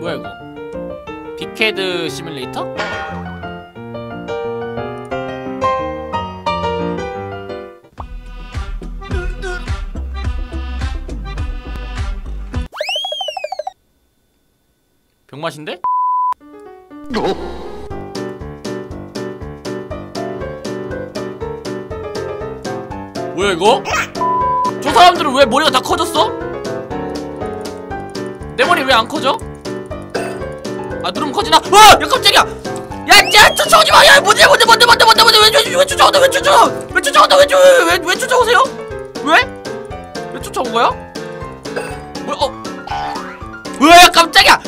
뭐야 이거 빅헤드 시뮬레이터? 병맛인데? 뭐야 이거? 저 사람들은 왜 머리가 다 커졌어? 내 머리 왜 안 커져? 아 누르면 커지나? 와! 야 깜짝이야! 야! 야! 쫓아오지 마! 야! 뭔데 뭔데 뭔데 뭔데 뭔데 뭔데 왜, 왜, 왜 쫓아온다 왜 쫓아와! 왜 쫓아온다 왜, 왜, 왜, 왜 쫓아오세요? 왜? 왜 쫓아온 거야? 뭐 어? 으아 깜짝이야!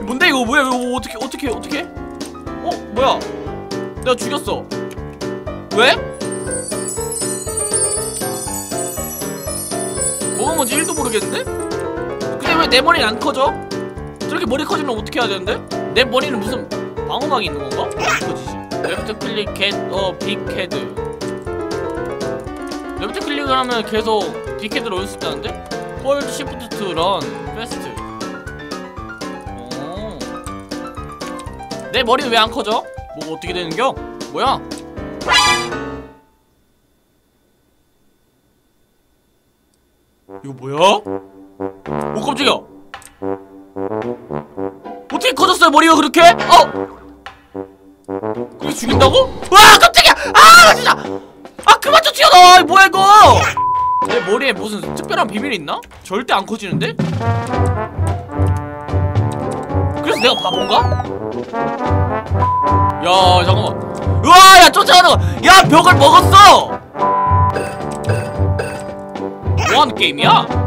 뭔데 이거 뭐야 이거 어떻게 어떻게 어떻게? 어 뭐야? 내가 죽였어. 왜? 뭔지 1도 모르겠는데? 근데 왜 내 머리는 안 커져? 저렇게 머리 커지면 어떻게 해야 되는데? 내 머리는 무슨 방어막이 있는 건가? 안 커지지. 레프트 클릭 겟어 빅헤드. 레프트 클릭을 하면 계속 빅헤드를 올릴 수 있다는데? 홀드 시프트 투 런 패스트. 어. 내 머리는 왜 안 커져? 뭐 어떻게 되는겨? 뭐야? 이거 뭐야? 오 깜짝이야 어떻게 커졌어요 머리가 그렇게? 어? 그렇게 죽인다고? 와 깜짝이야! 아 진짜! 아 그만 좀 튀어나와 뭐야 이거! 내 머리에 무슨 특별한 비밀이 있나? 절대 안 커지는데? 그래서 내가 바본가? 야 잠깐만 우와 야 쫓아가는 거야 벽을 먹었어 뭐하는 게임이야?